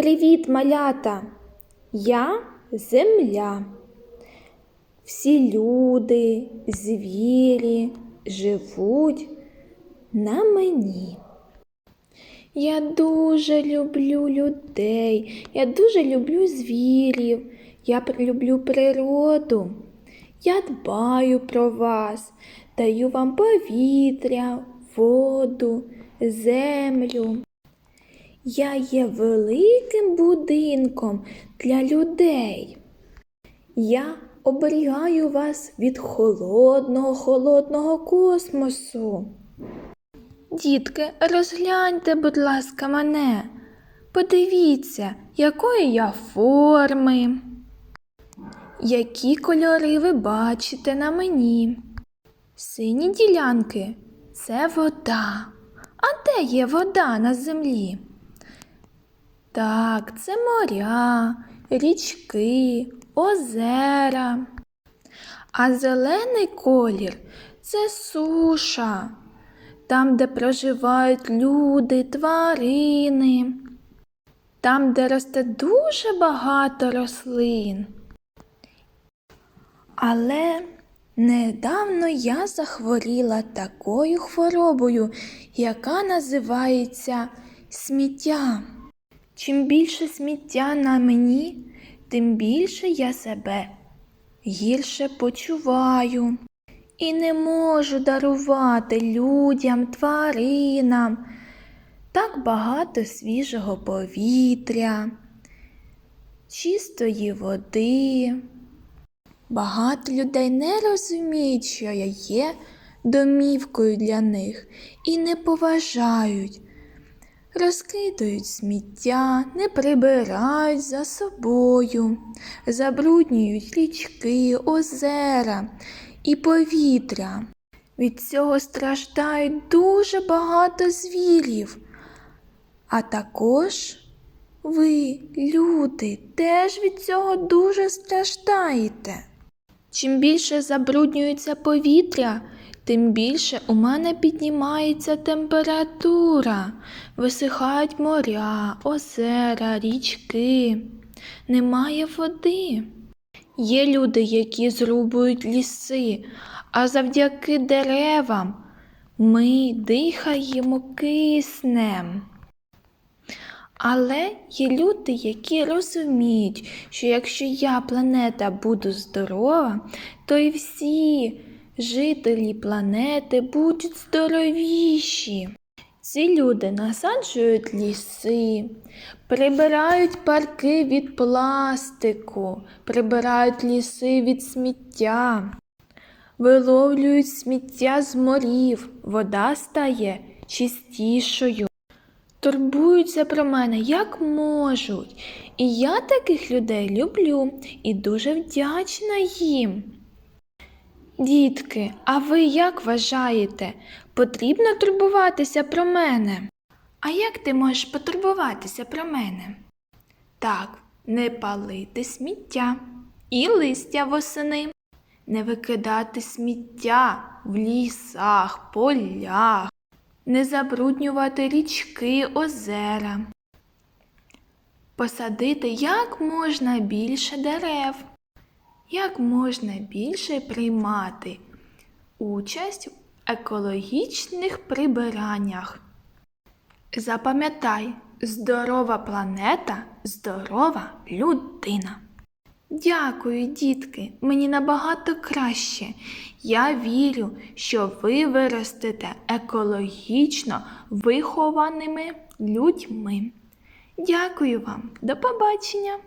Привіт, малята! Я земля. Всі люди, звірі живуть на мені. Я дуже люблю людей, я дуже люблю звірів, я люблю природу. Я дбаю про вас, даю вам повітря, воду, землю. Я є великим будинком для людей. Я оберігаю вас від холодного, холодного космосу. Дітки, розгляньте, будь ласка, мене. Подивіться, якої я форми. Які кольори ви бачите на мені? Сині ділянки це вода. А де є вода на землі? Так, це моря, річки, озера. А зелений колір це суша, там, де проживають люди, тварини, там, де росте дуже багато рослин. Але недавно я захворіла такою хворобою, яка називається сміття. Чим більше сміття на мені, тим більше я себе гірше почуваю і не можу дарувати людям, тваринам так багато свіжого повітря, чистої води. Багато людей не розуміють, що я є домівкою для них і не поважають, розкидають сміття, не прибирають за собою, забруднюють річки, озера і повітря. Від цього страждають дуже багато звірів, а також ви, люди, теж від цього дуже страждаєте. Чим більше забруднюється повітря, тим більше у мене піднімається температура, висихають моря, озера, річки, немає води. Є люди, які зрубують ліси, а завдяки деревам ми дихаємо киснем. Але є люди, які розуміють, що якщо я, планета, буду здорова, то і всі жителі планети будуть здоровіші. Ці люди насаджують ліси, прибирають парки від пластику, прибирають ліси від сміття, виловлюють сміття з морів, вода стає чистішою турбуються про мене як можуть. І я таких людей люблю і дуже вдячна їм. Дітки, а ви як вважаєте, потрібно турбуватися про мене? А як ти можеш потурбуватися про мене? Так, не палити сміття і листя восени, не викидати сміття в лісах, полях, не забруднювати річки, озера, посадити як можна більше дерев, як можна більше приймати участь в екологічних прибираннях. Запам'ятай, здорова планета, здорова людина. Дякую, дітки, мені набагато краще. Я вірю, що ви виростете екологічно вихованими людьми. Дякую вам, до побачення!